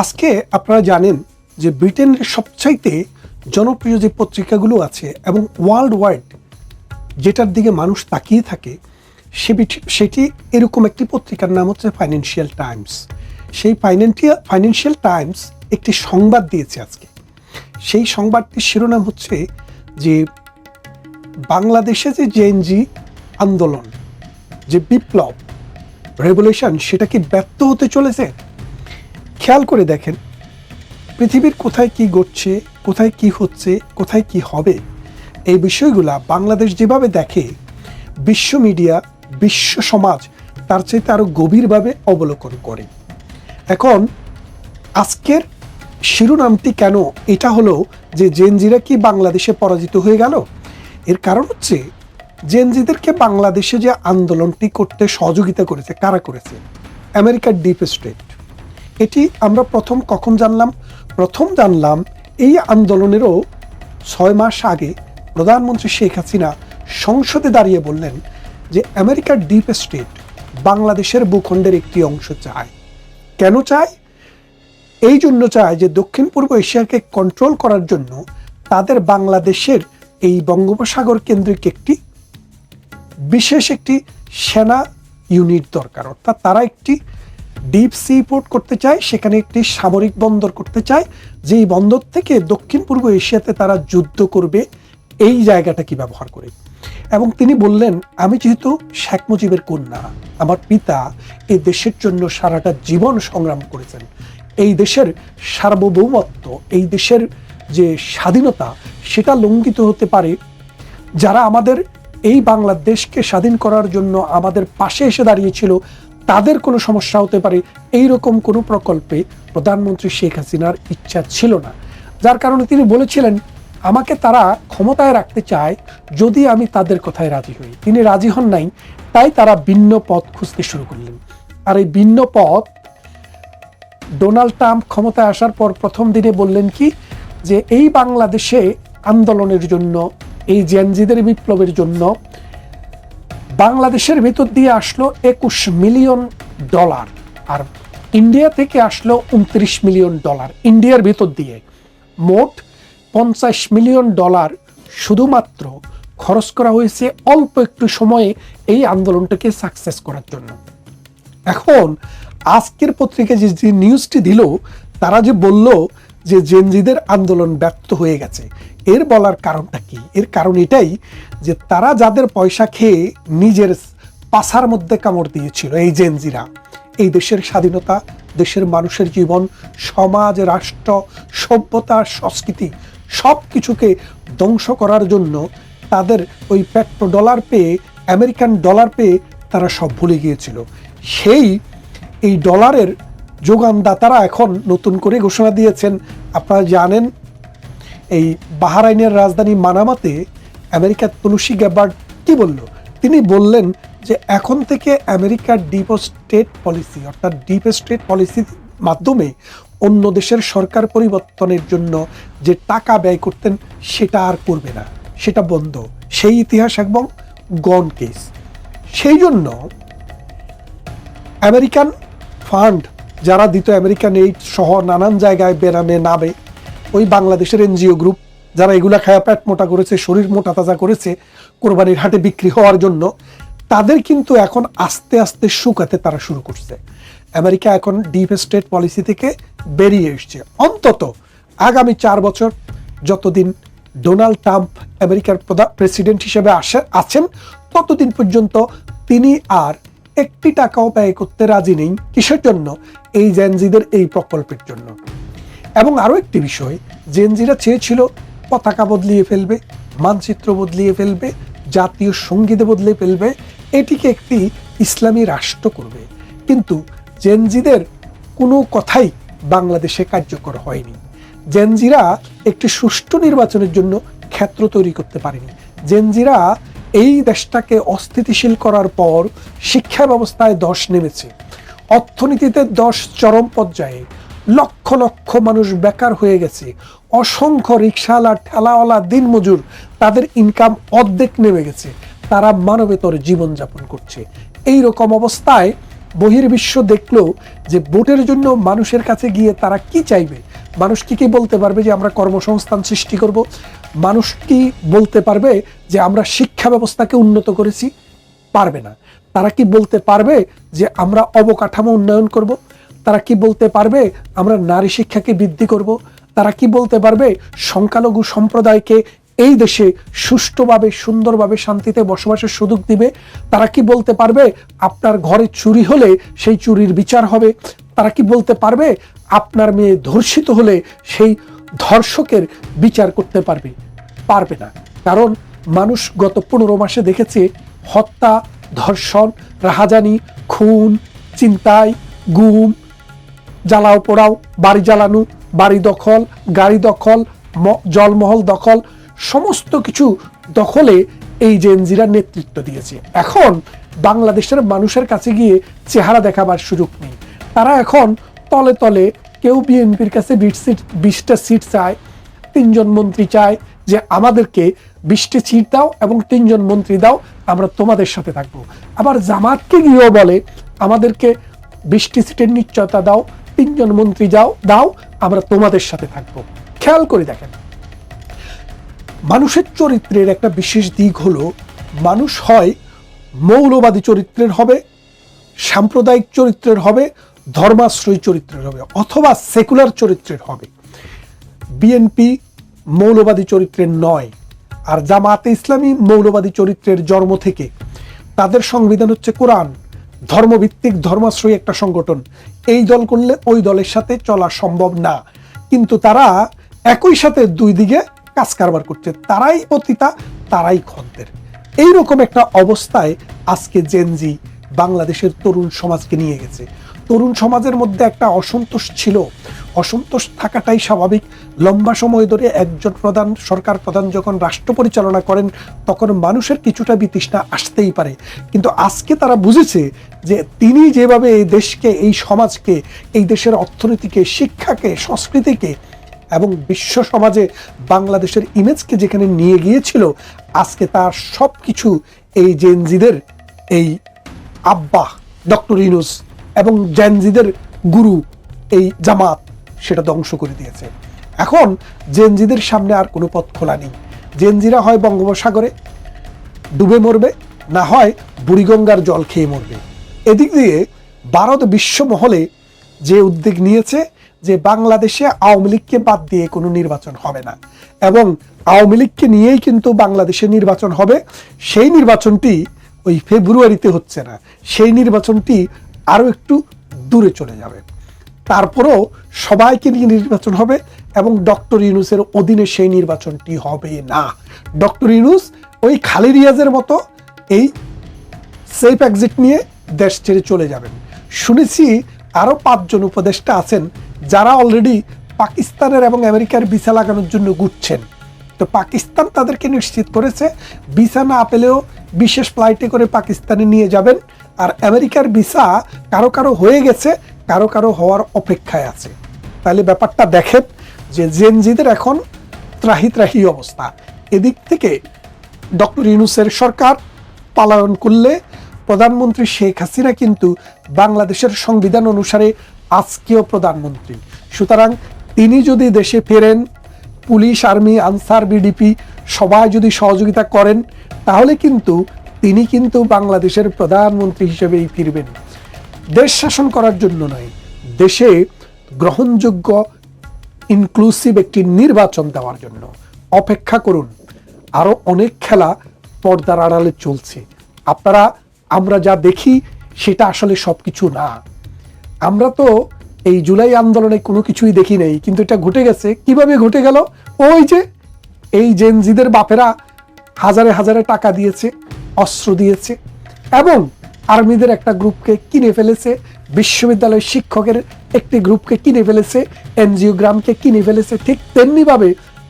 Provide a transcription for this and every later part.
আজকে আপনারা জানেন যে ব্রিটেনের সবচাইতে জনপ্রিয় যে পত্রিকাগুলো আছে এবং ওয়ার্ল্ড ওয়াইড যেটার দিকে মানুষ তাকিয়ে থাকে সে সেটি এরকম একটি পত্রিকার নাম হচ্ছে ফাইন্যান্সিয়াল টাইমস সেই ফাইন্যান্সিয়াল ফাইন্যান্সিয়াল টাইমস একটি সংবাদ দিয়েছে আজকে। সেই সংবাদটির শিরোনাম হচ্ছে যে বাংলাদেশে যে জেএনজি আন্দোলন, যে বিপ্লব রেভলিউশন সেটা কি ব্যর্থ হতে চলেছে? খেয়াল করে দেখেন, পৃথিবীর কোথায় কি ঘটছে, কোথায় কি হচ্ছে, কোথায় কি হবে, এই বিষয়গুলা বাংলাদেশ যেভাবে দেখে, বিশ্ব মিডিয়া, বিশ্ব সমাজ তার চাইতে আরও গভীরভাবে অবলোকন করে। এখন, আজকের শিরোনামটি কেন? এটা হলো যে জেনজিরা কি বাংলাদেশে পরাজিত হয়ে গেল? এর কারণ হচ্ছে জেনজিদেরকে বাংলাদেশে যে আন্দোলনটি করতে সহযোগিতা করেছে, কারা করেছে? আমেরিকার ডিপ স্টেট এটি আমরা প্রথম কখন জানলাম? প্রথম জানলাম এই আন্দোলনেরও ছয় মাস আগে প্রধানমন্ত্রী শেখ হাসিনা সংসদে দাঁড়িয়ে বললেন যে আমেরিকার ডিপ স্টেট বাংলাদেশের ভূখণ্ডের একটি অংশ চায়। কেন চায়? এই জন্য চায় যে দক্ষিণ পূর্ব এশিয়াকে কন্ট্রোল করার জন্য তাদের বাংলাদেশের এই বঙ্গোপসাগর কেন্দ্রিক একটি বিশেষ একটি সেনা ইউনিট দরকার। অর্থাৎ তারা একটি ডিপ সি পোর্ট করতে চায়, সেখানে একটি সামরিক বন্দর করতে চায়, যেই বন্দর থেকে দক্ষিণ পূর্ব এশিয়াতে তারা যুদ্ধ করবে, এই জায়গাটা কি ব্যবহার করে? এবং তিনি বললেন, আমি যেহেতু শেখ মুজিবের কন্যা, আমার পিতা এই দেশের জন্য সারাটা জীবন সংগ্রাম করেছেন। এই দেশের সার্বভৌমত্ব, এই দেশের যে স্বাধীনতা, সেটা লঙ্ঘিত হতে পারে। যারা আমাদের এই বাংলাদেশকে স্বাধীন করার জন্য আমাদের পাশে এসে দাঁড়িয়েছিল তাদের কোনো সমস্যা হতে পারে এই রকম কোনো প্রকল্পে প্রধানমন্ত্রী শেখ হাসিনার ইচ্ছা ছিল না। যার কারণে তিনি বলেছিলেন, আমাকে তারা ক্ষমতায় রাখতে চায় যদি আমি তাদের কথায় রাজি হই। তিনি রাজি হন নাই, তাই তারা ভিন্ন পথ খুঁজতে শুরু করলেন। আর এই ভিন্ন পথ, ডোনাল্ড ট্রাম্প ক্ষমতায় আসার পর প্রথম দিনে বললেন কি, যে এই বাংলাদেশে আন্দোলনের জন্য, এই জেনজিদের বিপ্লবের জন্য বাংলাদেশের ভেতর দিয়ে আসলো একুশ মিলিয়ন ডলার আর ইন্ডিয়া থেকে আসলো উনত্রিশ মিলিয়ন ডলার। ইন্ডিয়ার ভেতর দিয়ে মোট পঞ্চাশ মিলিয়ন ডলার শুধুমাত্র খরচ করা হয়েছে অল্প একটু সময়ে এই আন্দোলনটাকে সাকসেস করার জন্য। এখন আজকের পত্রিকা যে নিউজটি দিল, তারা যে বলল যে জেনজিদের আন্দোলন ব্যর্থ হয়ে গেছে। এর বলার কারণটা কি? এর কারণ এটাই যে তারা যাদের পয়সা খেয়ে নিজের পাশার মধ্যে কামড় দিয়েছিল, এই জেনজিরা, এই দেশের স্বাধীনতা, দেশের মানুষের জীবন, সমাজ, রাষ্ট্র, সভ্যতা, সংস্কৃতি সব কিছুকে ধ্বংস করার জন্য তাদের ওই পেট্রো ডলার পেয়ে, আমেরিকান ডলার পেয়ে তারা সব ভুলে গিয়েছিল। সেই এই ডলারের যোগানদাতারা এখন নতুন করে ঘোষণা দিয়েছেন। আপনারা জানেন, এই বাহারাইনের রাজধানী মানামাতে আমেরিকার তুলসী গ্যাবার্ড কি বলল? তিনি বললেন যে এখন থেকে আমেরিকার ডিপ স্টেট পলিসি, অর্থাৎ ডিপ স্টেট পলিসির মাধ্যমে অন্য দেশের সরকার পরিবর্তনের জন্য যে টাকা ব্যয় করতেন, সেটা আর করবে না। সেটা বন্ধ। সেই ইতিহাস এবং গন কেস সেই জন্য আমেরিকান ফান্ড যারা দিত আমেরিকান এইড সহ নানান জায়গায় বেরামে নামে, ওই বাংলাদেশের এনজিও গ্রুপ যারা এগুলা খায়া পেট মোটা করেছে, শরীর মোটা তাজা করেছে, কোরবানির হাটে বিক্রি হওয়ার জন্য, তাদের কিন্তু এখন আস্তে আস্তে শুকাতে তারা শুরু করছে। আমেরিকা এখন ডিপ স্টেট পলিসি থেকে বেরিয়ে এসছে। অন্তত আগামী চার বছর যতদিন ডোনাল্ড ট্রাম্প আমেরিকার প্রধান প্রেসিডেন্ট হিসেবে আসে আছেন, ততদিন পর্যন্ত তিনি আর একটি টাকাও ব্যয় করতে রাজি নেই কিসের জন্য? এই জেনজিদের এই প্রকল্পের জন্য। এবং আরও একটি বিষয় জেনজিরা চেয়েছিল পতাকা বদলিয়ে ফেলবে, মানচিত্র বদলিয়ে ফেলবে, জাতীয় সঙ্গীতে বদলে ফেলবে, এটিকে একটি ইসলামী রাষ্ট্র করবে। কিন্তু জেনজিদের কোনো কথাই বাংলাদেশে কার্যকর হয়নি। জেনজিরা একটি সুষ্ঠু নির্বাচনের জন্য ক্ষেত্র তৈরি করতে পারেনি। জেনজিরা এই দেশটাকে অস্থিতিশীল করার পর শিক্ষা ব্যবস্থায় দশ নেমেছে। অর্থনীতিতে দশ চরম পর্যায়ে লক্ষ লক্ষ মানুষ বেকার হয়ে গেছে। অসংখ্য রিক্সাওয়ালা ঠেলাওয়ালা, দিনমজুর তাদের ইনকাম অর্ধেক নেমে গেছে। তারা মানবেতর জীবনযাপন করছে। এই রকম অবস্থায় বহির্বিশ্ব দেখল যে ভোটের জন্য মানুষের কাছে গিয়ে তারা কি চাইবে? মানুষ কি কি বলতে পারবে যে আমরা কর্মসংস্থান সৃষ্টি করব? মানুষ কি বলতে পারবে যে আমরা শিক্ষা ব্যবস্থাকে উন্নত করেছি? পারবে না। তারা কি বলতে পারবে যে আমরা অবকাঠামো উন্নয়ন করব? তারা কি বলতে পারবে আমরা নারী শিক্ষাকে বৃদ্ধি করব? তারা কি বলতে পারবে সংখ্যালঘু সম্প্রদায়কে এই দেশে সুষ্ঠুভাবে, সুন্দরভাবে শান্তিতে বসবাসের সুযোগ দিবে? তারা কি বলতে পারবে আপনার ঘরে চুরি হলে সেই চুরির বিচার হবে? তারা কি বলতে পারবে আপনার মেয়ে ধর্ষিত হলে সেই ধর্ষকের বিচার করতে পারবে পারবে না। কারণ মানুষ গত পনেরো মাসে দেখেছে, হত্যা, ধর্ষণ, রাহাজানি, খুন চিন্তাই গুম, জ্বালাও পোড়াও, বাড়ি জ্বালানো, বাড়ি দখল, গাড়ি দখল জলমহল দখল, সমস্ত কিছু দখলে এই জেনজিরা নেতৃত্ব দিয়েছে। এখন বাংলাদেশের মানুষের কাছে গিয়ে চেহারা দেখাবার সুযোগ নেই। তারা এখন তলে তলে কেউ বিএনপির কাছে সিট, বিশটা সিট চায়, তিনজন মন্ত্রী চায় যে আমাদেরকে বিশটি সিট দাও এবং তিনজন মন্ত্রী দাও, আমরা তোমাদের সাথে থাকব। আবার জামাতকে গিয়েও বলে, আমাদেরকে বিশটি সিটের নিশ্চয়তা দাও, তিনজন মন্ত্রী যাও, দাও, আমরা তোমাদের সাথে থাকব। খেয়াল করে দেখেন, মানুষের চরিত্রের একটা বিশেষ দিক হলো, মানুষ হয় মৌলবাদী চরিত্রের হবে, সাম্প্রদায়িক চরিত্রের হবে ধর্মাশ্রয়ী চরিত্রের হবে, অথবা সেকুলার চরিত্রের হবে। বিএনপি মৌলবাদী চরিত্রের নয়, আর জামাতে ইসলামী মৌলবাদী চরিত্রের জন্ম থেকে তাদের সংবিধান হচ্ছে কোরআন, ধর্মভিত্তিক ধর্মাশ্রয়ী একটা সংগঠন। এই দল করলে ওই দলের সাথে চলা সম্ভব না। কিন্তু তারা একই সাথে দুই দিকে কাজ কারবার করছে, তারাই অতীতা, তারাই খদ্দের। এইরকম একটা অবস্থায় আজকে জেনজি বাংলাদেশের তরুণ সমাজকে নিয়ে গেছে। তরুণ সমাজের মধ্যে একটা অসন্তোষ ছিল। অসন্তোষ থাকাটাই স্বাভাবিক। লম্বা সময় ধরে একজন প্রধান সরকার প্রধান যখন রাষ্ট্র পরিচালনা করেন, তখন মানুষের কিছুটা বিতৃষ্ণা আসতেই পারে। কিন্তু আজকে তারা বুঝেছে যে তিনি যেভাবে এই দেশকে, এই সমাজকে, এই দেশের অর্থনীতিকে, শিক্ষাকে, সংস্কৃতিকে এবং বিশ্ব সমাজে বাংলাদেশের ইমেজকে যেখানে নিয়ে গিয়েছিল, আজকে তার সব কিছু এই জেনজিদের এই আব্বা, ডক্টর ইনুস এবং জেনজিদের গুরু এই জামাত সেটা ধ্বংস করে দিয়েছে। এখন জেনজিদের সামনে আর কোনো পথ খোলা নেই। জেনজিরা হয় বঙ্গোপসাগরে ডুবে মরবে, না হয় বুড়িগঙ্গার জল খেয়ে মরবে। এদিক দিয়ে ভারত বিশ্ব মহলে যে উদ্যোগ নিয়েছে যে বাংলাদেশে আওয়ামী লীগকে বাদ দিয়ে কোনো নির্বাচন হবে না। এবং আওয়ামী লীগকে নিয়েই কিন্তু বাংলাদেশে নির্বাচন হবে, সেই নির্বাচনটি ওই ফেব্রুয়ারিতে হচ্ছে না। সেই নির্বাচনটি আরও একটু দূরে চলে যাবে। তারপরও সবাইকে নিয়ে নির্বাচন হবে এবং ডক্টর ইউনুসের অধীনে সেই নির্বাচনটি হবে না। ডক্টর ইউনুস ওই খালি রিয়াজের মতো এই সেফ এক্সিট নিয়ে দেশ ছেড়ে চলে যাবেন। শুনেছি আরও পাঁচজন উপদেষ্টা আছেন যারা অলরেডি পাকিস্তানের এবং আমেরিকার ভিসা লাগানোর জন্য ঘুরছেন। তো পাকিস্তান তাদেরকে নিশ্চিত করেছে, ভিসা না পেলেও বিশেষ ফ্লাইটে করে পাকিস্তানে নিয়ে যাবেন। আর আমেরিকার ভিসা কারও কারও হয়ে গেছে, কারও কারও হওয়ার অপেক্ষায় আছে। তাহলে ব্যাপারটা দেখেন যে জেনজিদের এখন ত্রাহি ত্রাহি অবস্থা। এদিক থেকে ডক্টর ইউনুসের সরকার পালন করলে প্রধানমন্ত্রী শেখ হাসিনা কিন্তু বাংলাদেশের সংবিধান অনুসারে আজকেও প্রধানমন্ত্রী। সুতরাং তিনি যদি দেশে ফেরেন, পুলিশ, আর্মি, আনসার, বিডিপি সবাই যদি সহযোগিতা করেন, তাহলে কিন্তু তিনি কিন্তু বাংলাদেশের প্রধানমন্ত্রী হিসেবেই ফিরবেন। দেশ শাসন করার জন্য নয়, দেশে গ্রহণযোগ্য ইনক্লুসিভ একটি নির্বাচন দেওয়ার জন্য। অপেক্ষা করুন আরও অনেক খেলা পর্দার আড়ালে চলছে। আপনারা, আমরা যা দেখি, সেটা আসলে সব কিছু না। আমরা তো এই জুলাই আন্দোলনে কোনো কিছুই দেখি নাই, কিন্তু এটা ঘটে গেছে। কীভাবে ঘটে গেল? ওই যে, এই জেনজিদের বাপেরা হাজারে হাজারে টাকা দিয়েছে। অস্ত্র দিয়েছে এবং আর্মিদের একটা গ্রুপকে কিনে ফেলেছে, বিশ্ববিদ্যালয়ের শিক্ষকের একটি গ্রুপকে কিনে ফেলেছে, এনজিও গ্রামকে কিনে ফেলেছে। ঠিক তেমনিভাবে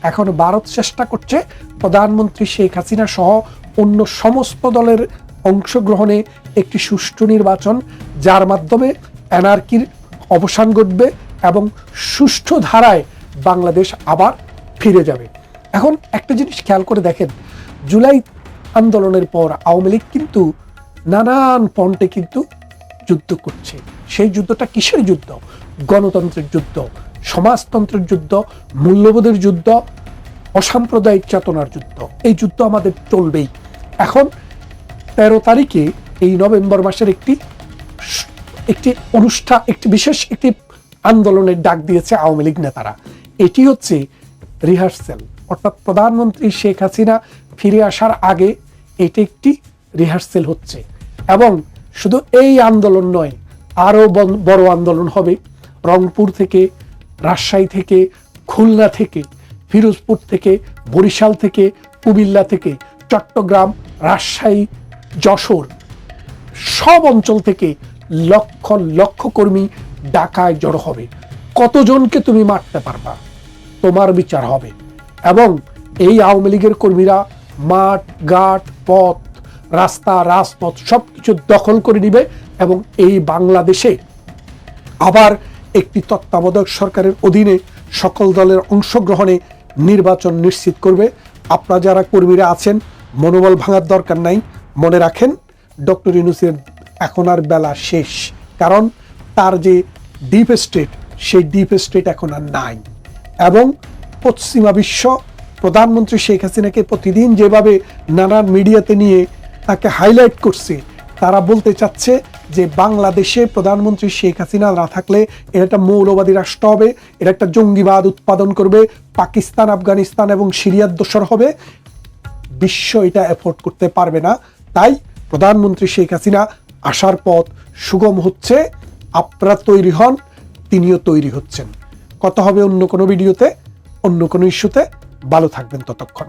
এখন ভারত চেষ্টা করছে প্রধানমন্ত্রী শেখ হাসিনা সহ অন্য সমস্ত দলের অংশগ্রহণে একটি সুষ্ঠু নির্বাচন, যার মাধ্যমে অ্যানার্কির অবসান ঘটবে এবং সুষ্ঠু ধারায় বাংলাদেশ আবার ফিরে যাবে। এখন একটা জিনিস খেয়াল করে দেখেন, জুলাই আন্দোলনের পর আওয়ামী লীগ কিন্তু নানান পন্টে কিন্তু যুদ্ধ করছে। সেই যুদ্ধটা কিসের যুদ্ধ? গণতন্ত্রের যুদ্ধ, সমাজতন্ত্রের যুদ্ধ, মূল্যবোধের যুদ্ধ, অসাম্প্রদায়িক চেতনার যুদ্ধ। এই যুদ্ধ আমাদের চলবেই। এখন তেরো তারিখে এই নভেম্বর মাসের একটি একটি অনুষ্ঠান, একটি বিশেষ একটি আন্দোলনের ডাক দিয়েছে আওয়ামী লীগ নেতারা। এটি হচ্ছে রিহার্সেল অর্থাৎ প্রধানমন্ত্রী শেখ হাসিনা ফিরে আসার আগে এটি একটি রিহার্সেল হচ্ছে। এবং শুধু এই আন্দোলন নয়, আরও বড় আন্দোলন হবে। রংপুর থেকে, রাজশাহী থেকে, খুলনা থেকে, ফিরোজপুর থেকে, বরিশাল থেকে, কুমিল্লা থেকে, চট্টগ্রাম, রাজশাহী, যশোর সব অঞ্চল থেকে লক্ষ লক্ষ কর্মী ঢাকায় জড়ো হবে। কতজনকে তুমি মারতে পারবা? তোমার বিচার হবে। এবং এই আওয়ামী লীগের কর্মীরা মাঠ, ঘাট, পথ, রাস্তা, রাজপথ সব কিছু দখল করে নিবে এবং এই বাংলাদেশে আবার একটি তত্ত্বাবধায়ক সরকারের অধীনে সকল দলের অংশগ্রহণে নির্বাচন নিশ্চিত করবে। আপনারা যারা কর্মীরা আছেন, মনোবল ভাঙার দরকার নাই। মনে রাখেন, ডক্টর ইউনুসের এখন আর বেলা শেষ। কারণ তার যে ডিপ স্টেট, সেই ডিপ স্টেট এখন আর নাই। এবং পশ্চিমা বিশ্ব, প্রধানমন্ত্রী শেখ হাসিনাকে প্রতিদিন যেভাবে নানান মিডিয়াতে নিয়ে তাকে হাইলাইট করছে, তারা বলতে চাচ্ছে যে বাংলাদেশে প্রধানমন্ত্রী শেখ হাসিনা না থাকলে এটা একটা মৌলবাদী রাষ্ট্র হবে, এটা একটা জঙ্গিবাদ উৎপাদন করবে, পাকিস্তান, আফগানিস্তান এবং সিরিয়ার দোসর হবে। বিশ্ব এটা এফোর্ড করতে পারবে না। তাই প্রধানমন্ত্রী শেখ হাসিনা আসার পথ সুগম হচ্ছে, আপনারা তৈরি হন, তিনিও তৈরি হচ্ছেন। কথা হবে অন্য কোনো ভিডিওতে। অন্য কোনো ইস্যুতে ভালো থাকবেন ততক্ষণ।